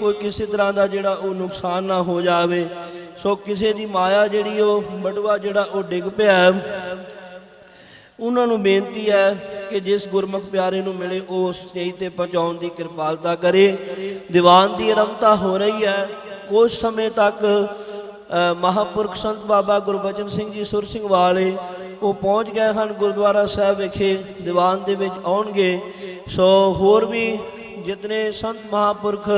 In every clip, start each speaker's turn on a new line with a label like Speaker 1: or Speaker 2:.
Speaker 1: ਕੋਈ ਕਿਸੇ ਤਰ੍ਹਾਂ ਦਾ ਜਿਹੜਾ ਉਹ ਨੁਕਸਾਨ ਨਾ ਹੋ ਜਾਵੇ। ਸੋ ਕਿਸੇ ਦੀ ਮਾਇਆ ਜਿਹੜੀ ਉਹ ਬਟਵਾ ਜਿਹੜਾ ਉਹ ਡਿੱਗ ਪਿਆ ਉਹਨਾਂ ਨੂੰ ਬੇਨਤੀ ਹੈ ਕਿ ਜਿਸ ਗੁਰਮੁਖ ਪਿਆਰੇ ਨੂੰ ਮਿਲੇ ਉਹ ਸਟੇਜ ਤੇ ਪਹੁੰਚਾਉਣ ਦੀ ਕਿਰਪਾਲਤਾ ਕਰੇ। ਦੀਵਾਨ ਦੀ ਆਰੰਭਤਾ ਹੋ ਰਹੀ ਹੈ। ਕੁਝ ਸਮੇਂ ਤੱਕ ਅ, ਮਹਾਪੁਰਖ ਸੰਤ ਬਾਬਾ ਗੁਰਬਚਨ ਸਿੰਘ ਜੀ ਸੁਰ ਸਿੰਘ ਵਾਲੇ ਉਹ ਪਹੁੰਚ ਗਏ ਹਨ ਗੁਰਦੁਆਰਾ ਸਾਹਿਬ ਵਿਖੇ। ਦੀਵਾਨ ਦੇ ਵਿੱਚ ਆਉਣਗੇ। ਸੋ ਹੋਰ ਵੀ ਜਿਤਨੇ ਸੰਤ ਮਹਾਪੁਰਖ,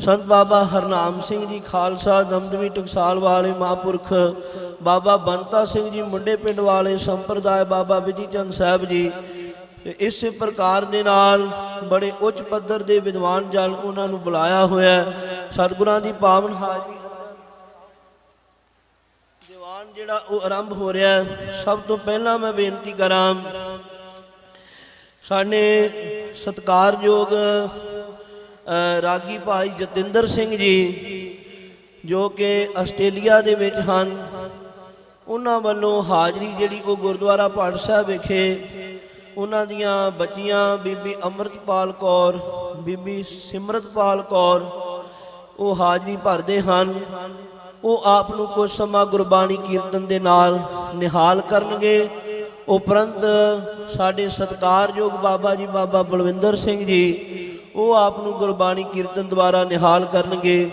Speaker 1: ਸੰਤ ਬਾਬਾ ਹਰਨਾਮ ਸਿੰਘ ਜੀ ਖਾਲਸਾ, ਦਮਦਮੀ ਟਕਸਾਲ ਵਾਲੇ ਮਹਾਪੁਰਖ, ਬਾਬਾ ਬੰਤਾ ਸਿੰਘ ਜੀ ਮੁੰਡੇ ਪਿੰਡ ਵਾਲੇ, ਸੰਪਰਦਾਇ ਬਾਬਾ ਵਿਜੀ ਚੰਦ ਸਾਹਿਬ ਜੀ, ਤੇ ਇਸੇ ਪ੍ਰਕਾਰ ਦੇ ਨਾਲ ਬੜੇ ਉੱਚ ਪੱਧਰ ਦੇ ਵਿਦਵਾਨ ਜਨ ਉਹਨਾਂ ਨੂੰ ਬੁਲਾਇਆ ਹੋਇਆ ਸਤਿਗੁਰਾਂ ਦੀ ਪਾਵਨ ਹਾਜ਼ਰੀ ਦੀਵਾਨ ਜਿਹੜਾ ਉਹ ਆਰੰਭ ਹੋ ਰਿਹਾ ਸਭ ਤੋਂ ਪਹਿਲਾਂ ਮੈਂ ਬੇਨਤੀ ਕਰਾਂ, ਸਾਡੇ ਸਤਿਕਾਰਯੋਗ ਰਾਗੀ ਭਾਈ ਜਤਿੰਦਰ ਸਿੰਘ ਜੀ, ਜੋ ਕਿ ਆਸਟ੍ਰੇਲੀਆ ਦੇ ਵਿੱਚ ਹਨ। ਉਹਨਾਂ ਵੱਲੋਂ ਹਾਜ਼ਰੀ ਜਿਹੜੀ ਉਹ ਗੁਰਦੁਆਰਾ ਪਾਠ ਸਾਹਿਬ ਵਿਖੇ ਉਹਨਾਂ ਦੀਆਂ ਬੱਚੀਆਂ ਬੀਬੀ ਅਮਰਤਪਾਲ ਕੌਰ, ਬੀਬੀ ਸਿਮਰਤਪਾਲ ਕੌਰ, ਉਹ ਹਾਜ਼ਰੀ ਭਰਦੇ ਹਨ। ਉਹ ਆਪ ਨੂੰ ਕੁਝ ਸਮਾਂ ਗੁਰਬਾਣੀ ਕੀਰਤਨ ਦੇ ਨਾਲ ਨਿਹਾਲ ਕਰਨਗੇ। ਉਪਰੰਤ ਸਾਡੇ ਸਤਿਕਾਰਯੋਗ ਬਾਬਾ ਜੀ, ਬਾਬਾ ਬਲਵਿੰਦਰ ਸਿੰਘ ਜੀ, ਉਹ ਆਪ ਨੂੰ ਗੁਰਬਾਣੀ ਕੀਰਤਨ ਦੁਆਰਾ ਨਿਹਾਲ ਕਰਨਗੇ।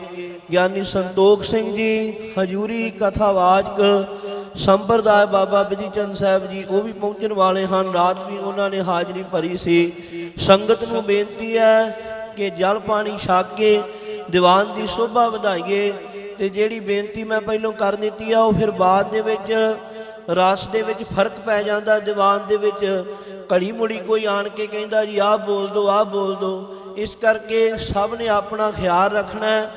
Speaker 1: ਗਿਆਨੀ ਸੰਤੋਖ ਸਿੰਘ ਜੀ, ਹਜੂਰੀ ਕਥਾਵਾਚਕ ਸੰਪਰਦਾਇ ਬਾਬਾ ਬਿਧੀ ਚੰਦ ਸਾਹਿਬ ਜੀ, ਉਹ ਵੀ ਪਹੁੰਚਣ ਵਾਲੇ ਹਨ। ਰਾਤ ਵੀ ਉਹਨਾਂ ਨੇ ਹਾਜ਼ਰੀ ਭਰੀ ਸੀ। ਸੰਗਤ ਨੂੰ ਬੇਨਤੀ ਹੈ ਕਿ ਜਲ ਪਾਣੀ ਛਕ ਕੇ ਦੀਵਾਨ ਦੀ ਸ਼ੋਭਾ ਵਧਾਈਏ ਤੇ ਜਿਹੜੀ ਬੇਨਤੀ ਮੈਂ ਪਹਿਲਾਂ ਕਰ ਦਿੱਤੀ ਆ, ਉਹ ਫਿਰ ਬਾਅਦ ਦੇ ਵਿੱਚ ਰਸ ਦੇ ਵਿੱਚ ਫ਼ਰਕ ਪੈ ਜਾਂਦਾ, ਦੀਵਾਨ ਦੇ ਵਿੱਚ ਘੜੀ ਮੁੜੀ ਕੋਈ ਆਣ ਕੇ ਕਹਿੰਦਾ ਜੀ, ਆਹ ਬੋਲ ਦੋ, ਆਹ ਬੋਲ ਦੋ। ਇਸ ਕਰਕੇ ਸਭ ਨੇ ਆਪਣਾ ਖਿਆਲ ਰੱਖਣਾ ਹੈ।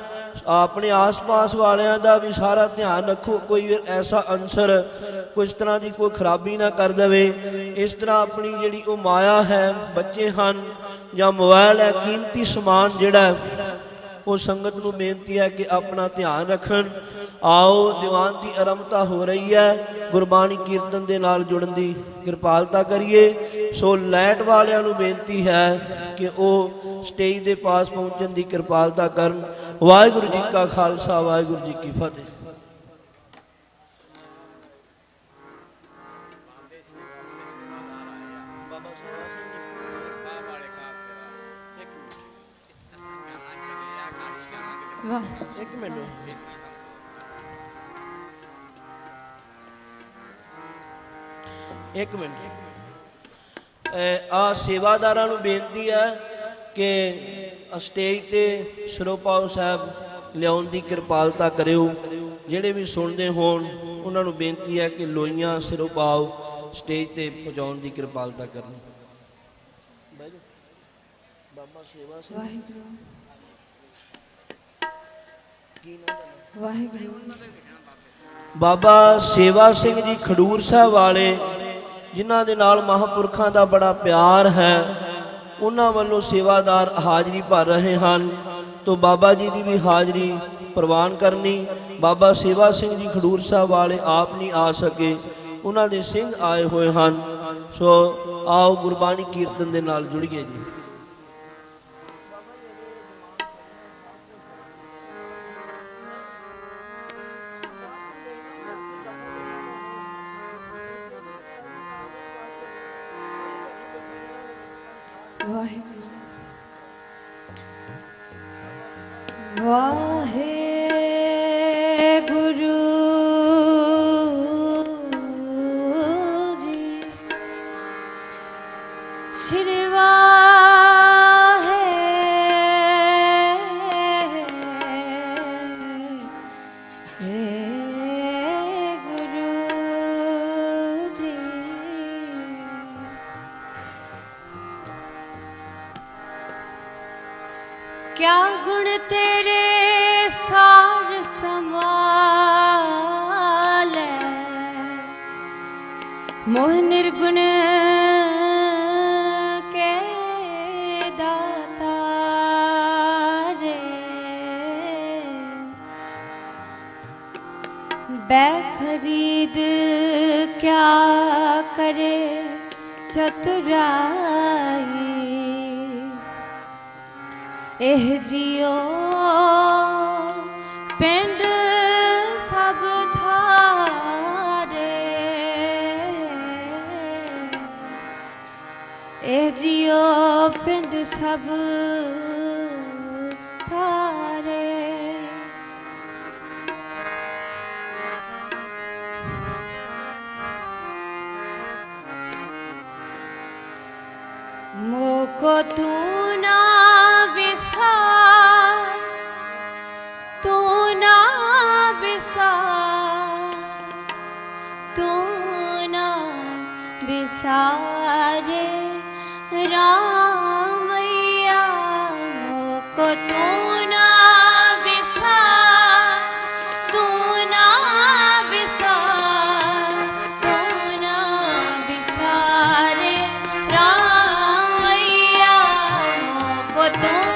Speaker 1: ਆਪਣੇ ਆਸ-ਪਾਸ ਵਾਲਿਆਂ ਦਾ ਵੀ ਸਾਰਾ ਧਿਆਨ ਰੱਖੋ, ਕੋਈ ਐਸਾ ਅਨਸਰ ਕੁਝ ਤਰ੍ਹਾਂ ਦੀ ਕੋਈ ਖਰਾਬੀ ਨਾ ਕਰ ਦੇਵੇ। ਇਸ ਤਰ੍ਹਾਂ ਆਪਣੀ ਜਿਹੜੀ ਉਹ ਮਾਇਆ ਹੈ, ਬੱਚੇ ਹਨ ਜਾਂ ਮੋਬਾਈਲ ਹੈ, ਕੀਮਤੀ ਸਮਾਨ ਜਿਹੜਾ ਉਹ ਸੰਗਤ ਨੂੰ ਬੇਨਤੀ ਹੈ ਕਿ ਆਪਣਾ ਧਿਆਨ ਰੱਖਣ। ਆਓ ਦੀਵਾਨ ਦੀ ਆਰੰਭਤਾ ਹੋ ਰਹੀ ਹੈ। ਗੁਰਬਾਣੀ ਕੀਰਤਨ ਦੇ ਨਾਲ ਜੁੜਨ ਦੀ ਕਿਰਪਾਲਤਾ ਕਰੀਏ। ਸੋ ਲਾਈਟ ਵਾਲਿਆਂ ਨੂੰ ਬੇਨਤੀ ਹੈ ਕਿ ਉਹ ਸਟੇਜ ਦੇ ਪਾਸ ਪਹੁੰਚਣ ਦੀ ਕਿਰਪਾਲਤਾ ਕਰਨ। ਵਾਹਿਗੁਰੂ ਜੀ ਕਾ ਖਾਲਸਾ, ਵਾਹਿਗੁਰੂ ਜੀ ਕੀ ਫਤਿਹ। ਇੱਕ ਮਿੰਟ ਆ ਸੇਵਾਦਾਰਾਂ ਨੂੰ ਬੇਨਤੀ ਹੈ ਕਿ ਸਟੇਜ ਤੇ ਸਰੋਪਾਉ ਸਾਹਿਬ ਲਿਆਉਣ ਦੀ ਕਿਰਪਾਲਤਾ ਕਰਿਓ। ਜਿਹੜੇ ਵੀ ਸੁਣਦੇ ਹੋਣ ਉਹਨਾਂ ਨੂੰ ਬੇਨਤੀ ਹੈ ਕਿ ਲੋਈਆਂ ਸਰੋਪਾਉ ਸਟੇਜ ਤੇ ਪਹੁੰਚਾਉਣ ਦੀ ਕਿਰਪਾਲਤਾ ਕਰਨੀ। ਬਾਬਾ ਸੇਵਾ ਸਿੰਘ
Speaker 2: ਵਾਹਿਗੁਰੂ।
Speaker 1: ਕੀ ਨਾਮ ਹੈ
Speaker 2: ਵਾਹਿਗੁਰੂ।
Speaker 1: ਬਾਬਾ ਸੇਵਾ ਸਿੰਘ ਜੀ ਖਡੂਰ ਸਾਹਿਬ ਵਾਲੇ ਜਿਨ੍ਹਾਂ ਦੇ ਨਾਲ ਮਹਾਪੁਰਖਾਂ ਦਾ ਬੜਾ ਪਿਆਰ ਹੈ, ਉਹਨਾਂ ਵੱਲੋਂ ਸੇਵਾਦਾਰ ਹਾਜ਼ਰੀ ਭਰ ਰਹੇ ਹਨ। ਤੋਂ ਬਾਬਾ ਜੀ ਦੀ ਵੀ ਹਾਜ਼ਰੀ ਪ੍ਰਵਾਨ ਕਰਨੀ, ਬਾਬਾ ਸੇਵਾ ਸਿੰਘ ਜੀ ਖਡੂਰ ਸਾਹਿਬ ਵਾਲੇ ਆਪ ਨਹੀਂ ਆ ਸਕੇ, ਉਹਨਾਂ ਦੇ ਸਿੰਘ ਆਏ ਹੋਏ ਹਨ। ਸੋ ਆਓ ਗੁਰਬਾਣੀ ਕੀਰਤਨ ਦੇ ਨਾਲ ਜੁੜੀਏ ਜੀ।
Speaker 2: वाहे ਕਿਆ ਗੁਣ ਤੇਰੇ ਸਾਰ ਸਮਾਲੈ ਮੋਹ ਨਿਰਗੁਣ ਬੈ ਖਰੀਦ ਕਿਆ ਕਰੇ ਚਤੁਰਾ ਇਹ ਜਿਓ ਪਿੰਡ ਸਭ ਥਾਰੇ ਇਹ ਜਿਉ ਪਿੰਡ ਸਭ वो तू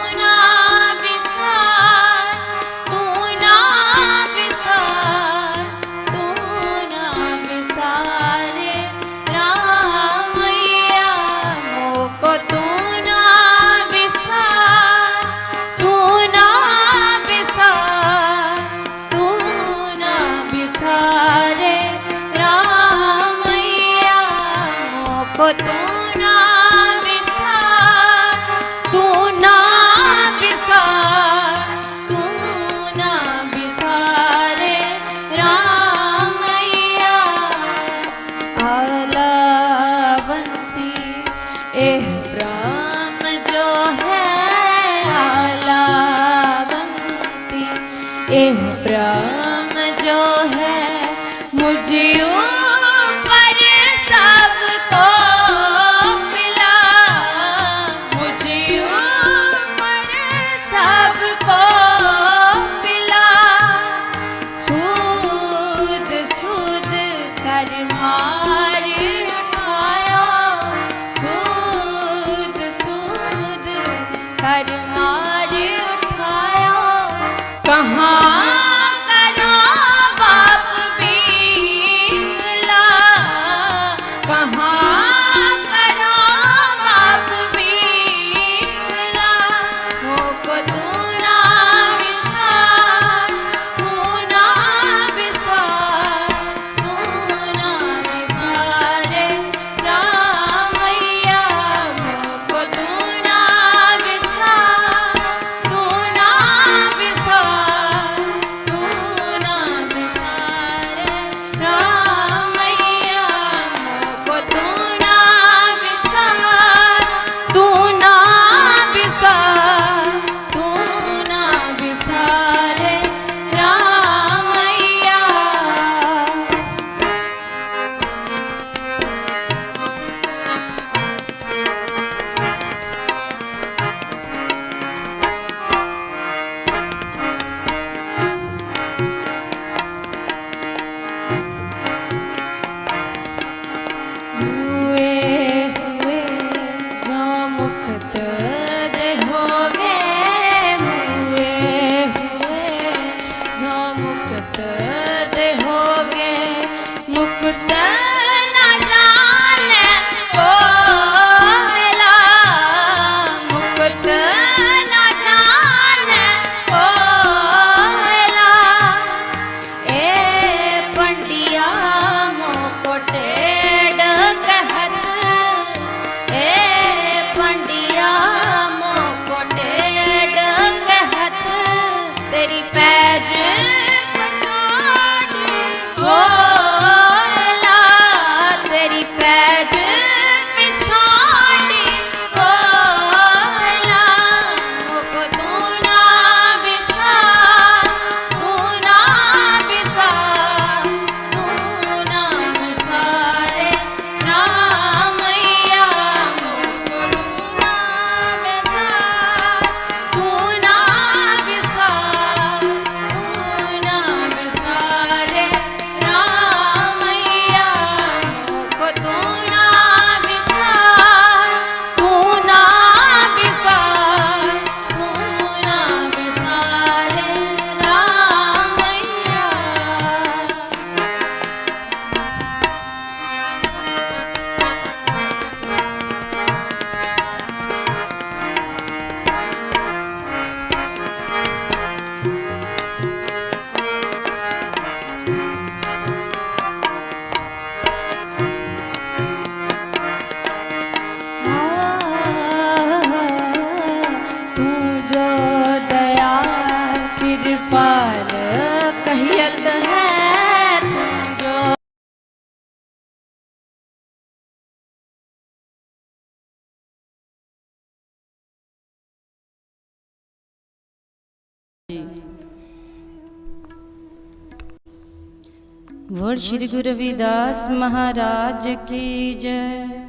Speaker 2: बोल श्री गुरु रविदास महाराज की जय।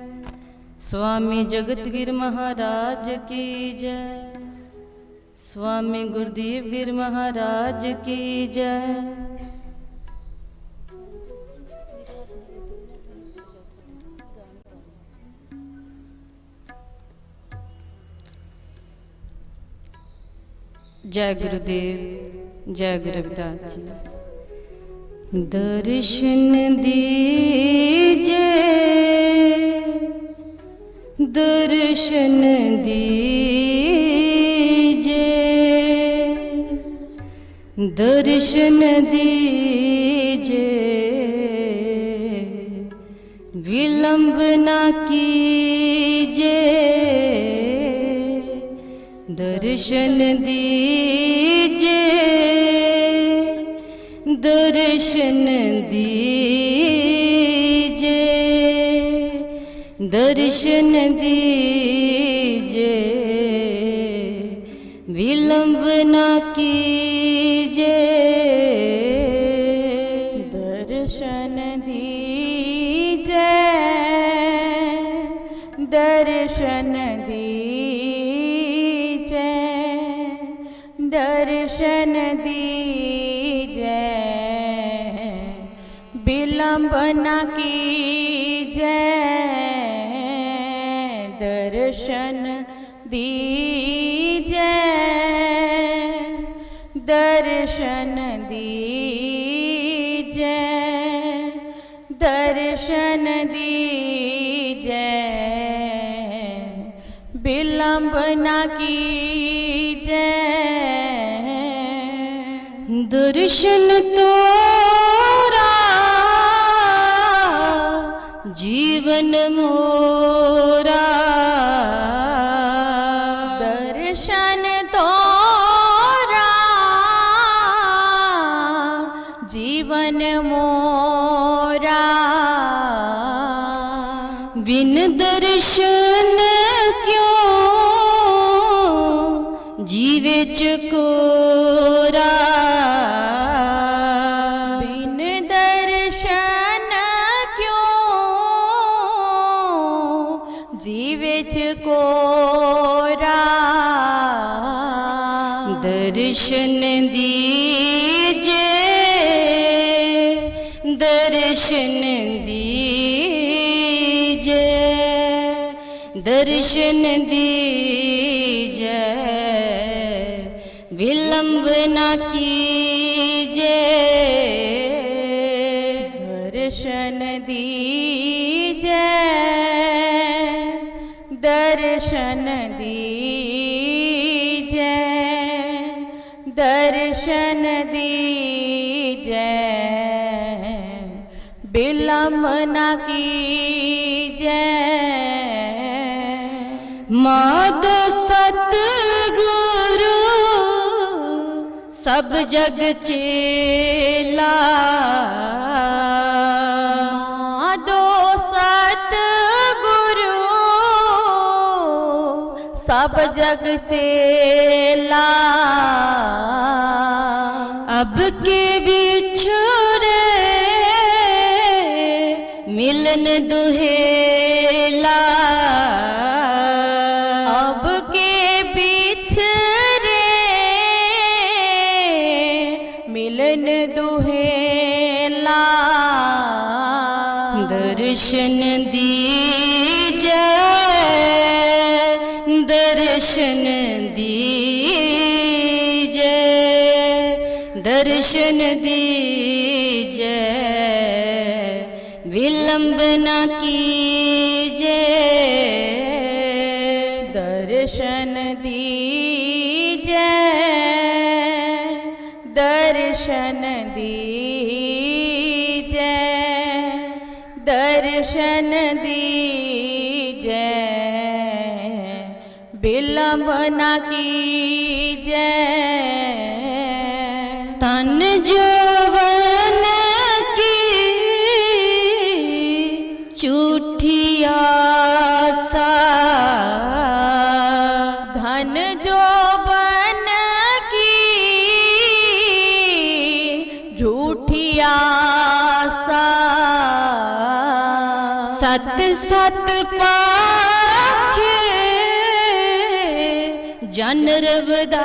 Speaker 2: स्वामी जगतगिर महाराज की जय। स्वामी गुरुदेव गिर महाराज की जय। जय गुरुदेव, जय गुरु रविदास जी। दर्शन दीजे दर्शन दीजे दर्शन दीजे विलंब ना की दर्शन दीजे दर्शन दीजे दर्शन दीजे विलंब ना कीजे
Speaker 3: दर्शन दीजे दर्शन दी दर्शन दीजय विलम्ब न कीजय दर्शन दीजय दर्शन दीजय दर्शन दीजय विलम्ब न
Speaker 2: कीजय
Speaker 3: दर्शन तोरा। जीवन मोरा।
Speaker 2: दर्शन तोरा। जीवन मोरा।
Speaker 3: बिन दर्शन क्यों?
Speaker 2: जीवे चकोरा। दर्शन दीजे विलंब न कीजे।
Speaker 3: दर्शन दीजे दर्शन दीजे दर्शन दीजे। विलंब न
Speaker 2: की मधु तो
Speaker 3: सत गुरु सब जग चेला। दो
Speaker 2: तो सतगुरु, सब जग चेला।
Speaker 3: अब के बिछुरे मिलन
Speaker 2: दुहे दर्शन दी जय दर्शन दी जय
Speaker 3: दर्शन दी जय विलंब न की विलंब न कीजिए
Speaker 2: तन जोवन की चूठिया सा
Speaker 3: धन जोवन की
Speaker 2: झूठिया सा सत सत नरवदा